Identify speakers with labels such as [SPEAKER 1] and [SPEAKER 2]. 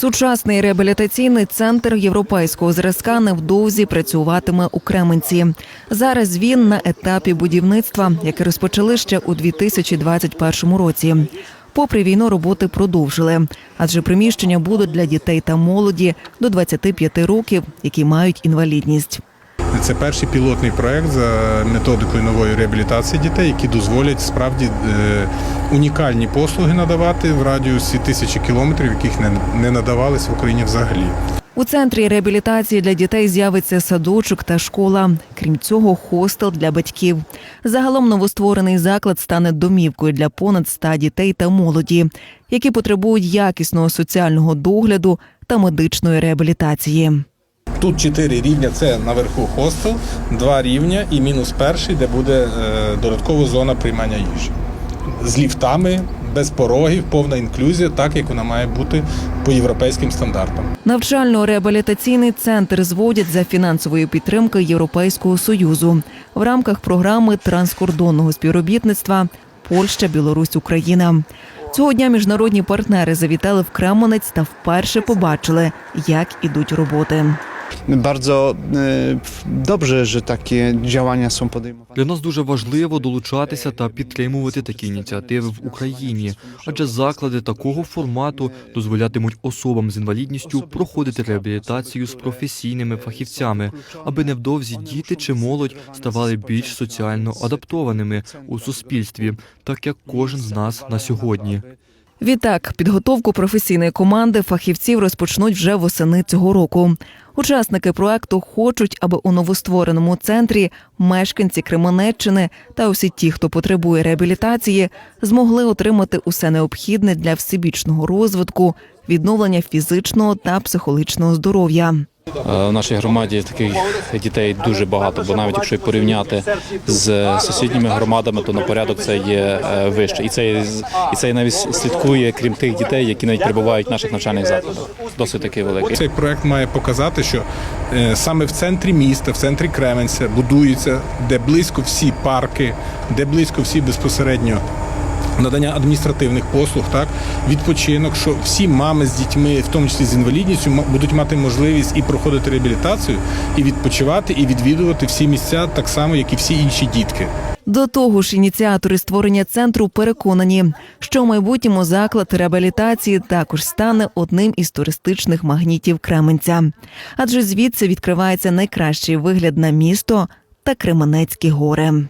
[SPEAKER 1] Сучасний реабілітаційний центр європейського зразка невдовзі працюватиме у Кременці. Зараз він на етапі будівництва, яке розпочали ще у 2021 році. Попри війну, роботи продовжили, адже приміщення будуть для дітей та молоді до 25 років, які мають інвалідність.
[SPEAKER 2] Це перший пілотний проект за методикою нової реабілітації дітей, які дозволять справді е, унікальні послуги надавати в радіусі тисячі кілометрів, яких не, надавались в Україні взагалі.
[SPEAKER 1] У центрі реабілітації для дітей з'явиться садочок та школа. Крім цього, хостел для батьків. Загалом новостворений заклад стане домівкою для понад 100 дітей та молоді, які потребують якісного соціального догляду та медичної реабілітації.
[SPEAKER 2] Тут чотири рівня. Це наверху хостел, два рівня і мінус перший, де буде е, додаткова зона приймання їжі з ліфтами, без порогів, повна інклюзія, так як вона має бути по європейським стандартам.
[SPEAKER 1] Навчально-реабілітаційний центр зводять за фінансової підтримки Європейського союзу в рамках програми транскордонного співробітництва Польща, Білорусь, Україна. Цього дня міжнародні партнери завітали в Кременець та вперше побачили, як ідуть роботи.
[SPEAKER 3] Bardzo e, dobrze, że takie działania są podejmowane.
[SPEAKER 4] Для нас дуже важливо долучатися та підтримувати такі ініціативи в Україні, адже заклади такого формату дозволятимуть особам з інвалідністю проходити реабілітацію з професійними фахівцями, аби невдовзі діти чи молодь ставали більш соціально адаптованими у суспільстві, так як кожен з нас на сьогодні.
[SPEAKER 1] Відтак, підготовку професійної команди фахівців розпочнуть вже восени цього року. Учасники проекту хочуть, аби у новоствореному центрі мешканці Кременеччини та усі ті, хто потребує реабілітації, змогли отримати усе необхідне для всебічного розвитку, відновлення фізичного та психологічного здоров'я.
[SPEAKER 5] Е, В нашій громаді таких дітей дуже багато, бо навіть якщо порівняти з сусідніми громадами, то на порядок це є е, вище. І це, і це навіть слідкує, крім тих дітей, які навіть перебувають в наших навчальних закладах. Досить такий великий.
[SPEAKER 2] Цей проект має показати, що е, саме в центрі міста, в центрі Кременця будуються, де близько всі парки, де близько всі безпосередньо. Надання адміністративних послуг, так відпочинок, що всі мами з дітьми, в тому числі з інвалідністю, будуть мати можливість і проходити реабілітацію, і відпочивати, і відвідувати всі місця так само, як і всі інші дітки.
[SPEAKER 1] До того ж, ініціатори створення центру переконані, що в майбутньому заклад реабілітації також стане одним із туристичних магнітів Кременця, адже звідси відкривається найкращий вигляд на місто та Кременецькі гори.